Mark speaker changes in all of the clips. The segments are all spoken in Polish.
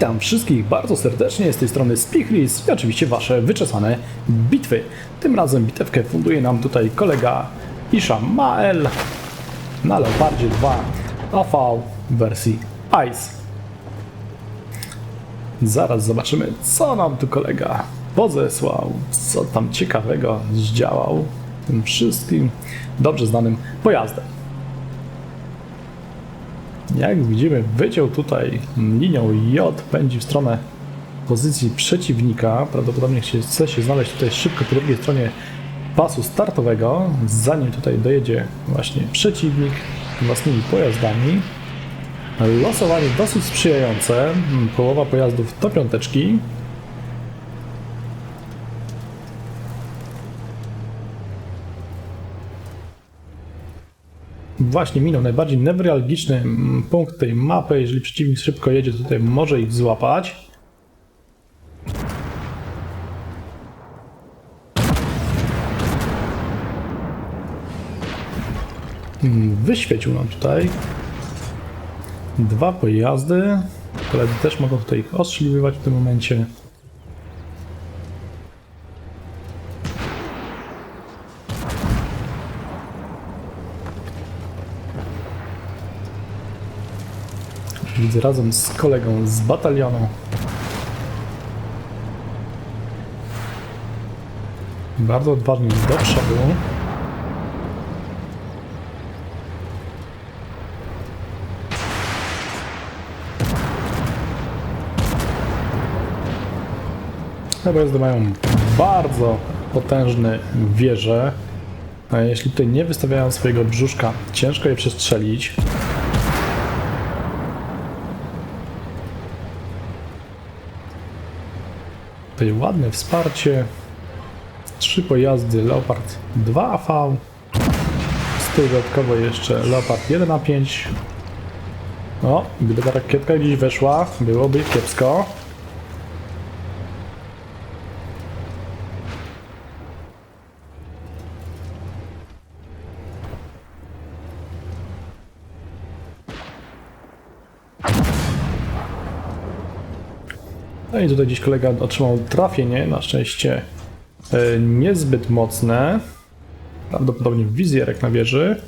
Speaker 1: Witam wszystkich bardzo serdecznie z tej strony Spichlis i oczywiście wasze wyczesane bitwy. Tym razem bitewkę funduje nam tutaj kolega Isha Mael na Leopardzie 2 AV wersji ICE. Zaraz zobaczymy co nam tu kolega pozesłał, co tam ciekawego zdziałał tym wszystkim dobrze znanym pojazdem. Jak widzimy, wyciął tutaj linią J, pędzi w stronę pozycji przeciwnika. Prawdopodobnie chce- się znaleźć tutaj szybko po drugiej stronie pasu startowego, zanim tutaj dojedzie właśnie przeciwnik własnymi pojazdami. Losowanie dosyć sprzyjające. Połowa pojazdów to piąteczki. Właśnie minął najbardziej newralgiczny mm, punkt tej mapy. Jeżeli przeciwnik szybko jedzie, to tutaj może ich złapać. Mm, Wyświecił nam tutaj dwa pojazdy. Koledzy też mogą tutaj ich ostrzeliwywać w tym momencie. Widzę razem z kolegą z batalionu. Bardzo odważnie do przodu. Te pojazdy mają bardzo potężne wieże. A jeśli tutaj nie wystawiają swojego brzuszka, ciężko je przestrzelić. Tutaj ładne wsparcie. Trzy pojazdy Leopard 2AV. Z tyłu dodatkowo jeszcze Leopard 1 na 5. O, gdyby ta rakietka gdzieś weszła, byłoby kiepsko. No i tutaj gdzieś kolega otrzymał trafienie, na szczęście e, niezbyt mocne. Prawdopodobnie wizjerek na wieży.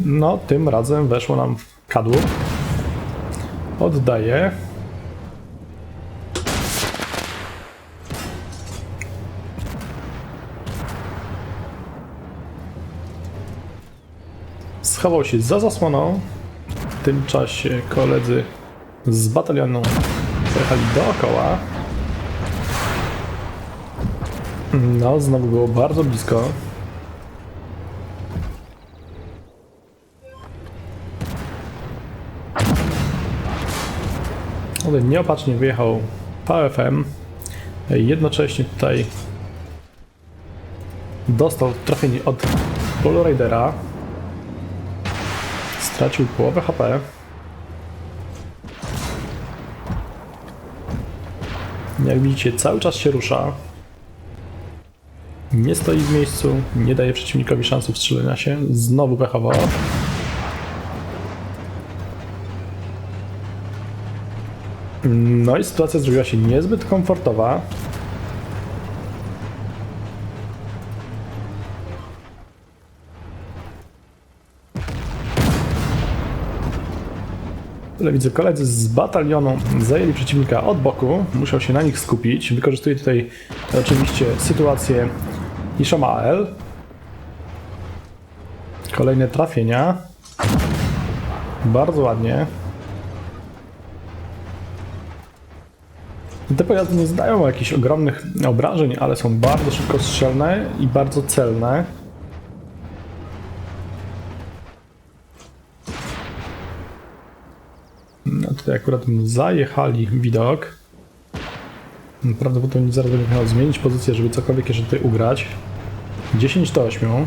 Speaker 1: No, tym razem weszło nam w kadłub. Oddaję. Schował się za zasłoną. W tym czasie koledzy z batalionu pojechali dookoła. No, znowu było bardzo blisko. Ale nieopatrznie wyjechał PFM. Jednocześnie tutaj dostał trafienie od Polorydera. Stracił połowę HP. Jak widzicie, cały czas się rusza. Nie stoi w miejscu, nie daje przeciwnikowi szansy wstrzelenia się. Znowu pechowo. No i sytuacja zrobiła się niezbyt komfortowa. Ale widzę, koledzy z batalionu zajęli przeciwnika od boku. Musiał się na nich skupić. Wykorzystuje tutaj oczywiście sytuację Ishamael. Kolejne trafienia. Bardzo ładnie. Te pojazdy nie zdają jakichś ogromnych obrażeń, ale są bardzo szybko strzelne i bardzo celne. No tutaj akurat zajechali widok. Prawdopodobnie zaraz będzie miał zmienić pozycję, żeby cokolwiek jeszcze tutaj ugrać. 10 do 8.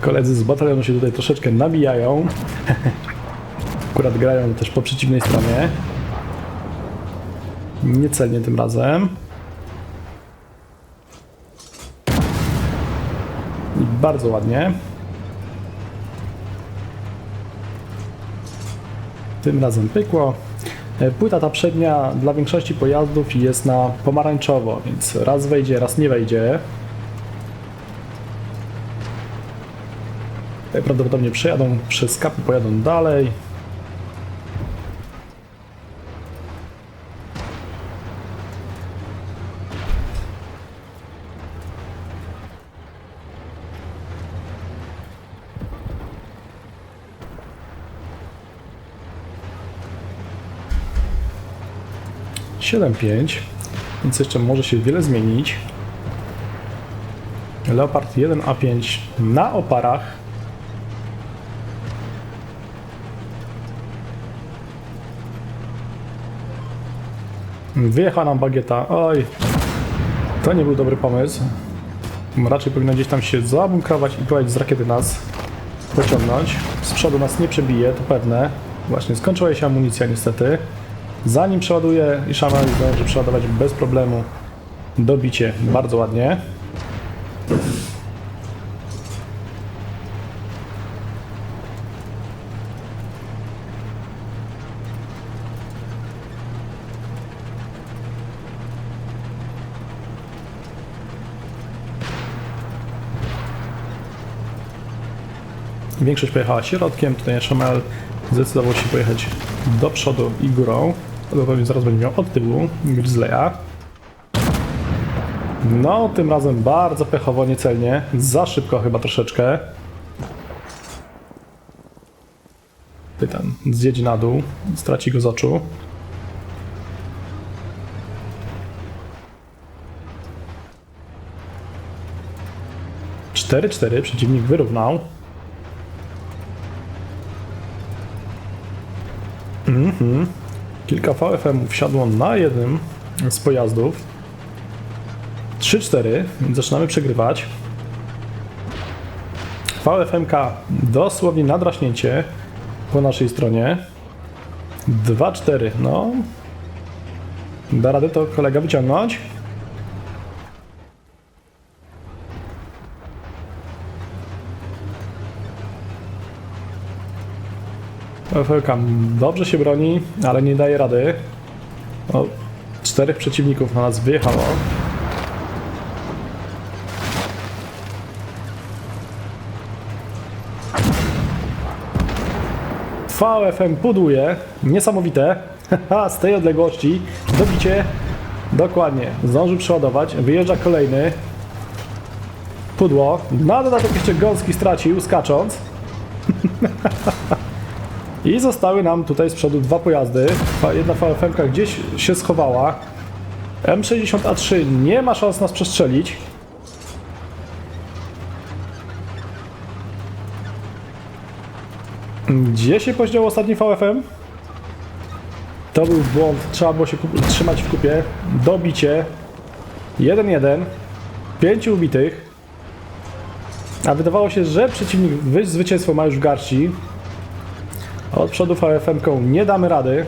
Speaker 1: Koledzy z batalionu się tutaj troszeczkę nabijają. Akurat grają też po przeciwnej stronie. Niecelnie tym razem. I bardzo ładnie. Tym razem pykło. E, Płyta ta przednia dla większości pojazdów jest na pomarańczowo, więc raz wejdzie, raz nie wejdzie. Tutaj prawdopodobnie przejadą przez kapy, pojadą dalej. Siedem pięć, więc jeszcze może się wiele zmienić. Leopard 1A5 na oparach. Wyjechała nam bagieta. Oj, to nie był dobry pomysł. Raczej powinno gdzieś tam się zabunkrować i próbować z rakiety nas pociągnąć. Z przodu nas nie przebije, to pewne. Właśnie skończyła się amunicja niestety. Zanim przeładuje i Shaman zdąży przeładować bez problemu dobicie bardzo ładnie. Większość pojechała środkiem, tutaj Shamel zdecydował się pojechać do przodu i górą. Prawdopodobnie zaraz będzie miał od tyłu Grizzly'a. No, tym razem bardzo pechowo, niecelnie. Za szybko chyba troszeczkę. Pytam, zjedzie na dół, straci go z oczu. Cztery, cztery, przeciwnik wyrównał. Kilka VFM wsiadło na jednym z pojazdów. 3-4, więc zaczynamy przegrywać. VFMK dosłownie na draśnięcie po naszej stronie. 2-4, no. Da radę to kolega wyciągnąć. FLK dobrze się broni, ale nie daje rady. O, czterech przeciwników na nas wyjechało. VFM puduje. Niesamowite. Z tej odległości. Dobicie. Dokładnie. Zdążył przeładować. Wyjeżdża kolejny. Pudło. Na dodatek jeszcze gąski stracił, skacząc. I zostały nam tutaj z przodu dwa pojazdy. Jedna VFM gdzieś się schowała. M60A3 nie ma szans nas przestrzelić. Gdzie się podział ostatni VFM? To był błąd. Trzeba było się trzymać w kupie. Dobicie. 1-1. Pięciu ubitych. A wydawało się, że przeciwnik wy- zwycięstwo ma już w garści. Od przodu VFM-ką nie damy rady.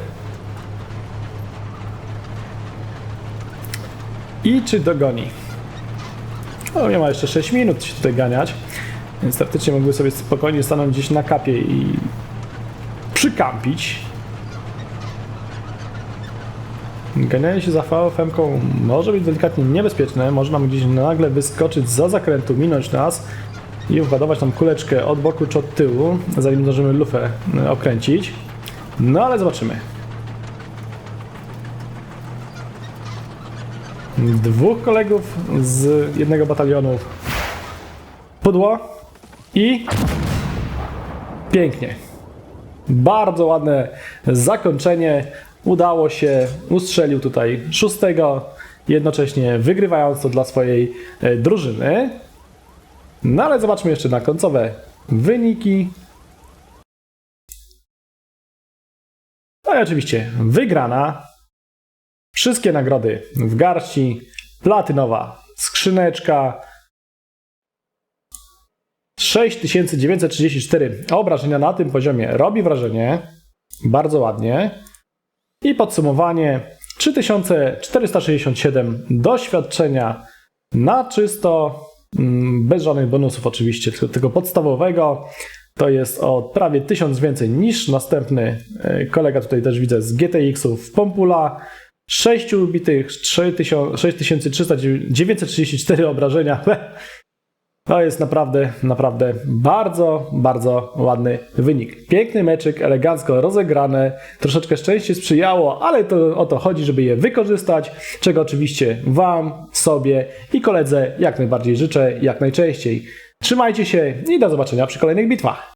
Speaker 1: I czy dogoni? O, nie ma jeszcze 6 minut się tutaj ganiać. Więc praktycznie mógłby sobie spokojnie stanąć gdzieś na kapie i przykampić. Ganianie się za VFM-ką może być delikatnie niebezpieczne. Można mu gdzieś nagle wyskoczyć za zakrętu, minąć nas i władować tam kuleczkę od boku czy od tyłu, zanim zdążymy lufę y, okręcić. No ale zobaczymy. Dwóch kolegów z jednego batalionu pudło i pięknie. Bardzo ładne zakończenie. Udało się, ustrzelił tutaj szóstego, jednocześnie wygrywając to dla swojej e, drużyny. No ale zobaczmy jeszcze na końcowe wyniki. No i oczywiście wygrana. Wszystkie nagrody w garści. Platynowa skrzyneczka. 6934 obrażenia na tym poziomie robi wrażenie. Bardzo ładnie. I podsumowanie 3467 doświadczenia na czysto, mm, bez żadnych bonusów oczywiście, tylko tego podstawowego. To jest o prawie 1000 więcej niż następny e, kolega, tutaj też widzę z GTX-ów Pompula. 6 ubitych, 3000 6934 obrażenia. To jest naprawdę, naprawdę bardzo, bardzo ładny wynik. Piękny meczyk, elegancko rozegrane, troszeczkę szczęście sprzyjało, ale to o to chodzi, żeby je wykorzystać, czego oczywiście Wam, sobie i koledze jak najbardziej życzę, jak najczęściej. Trzymajcie się i do zobaczenia przy kolejnych bitwach.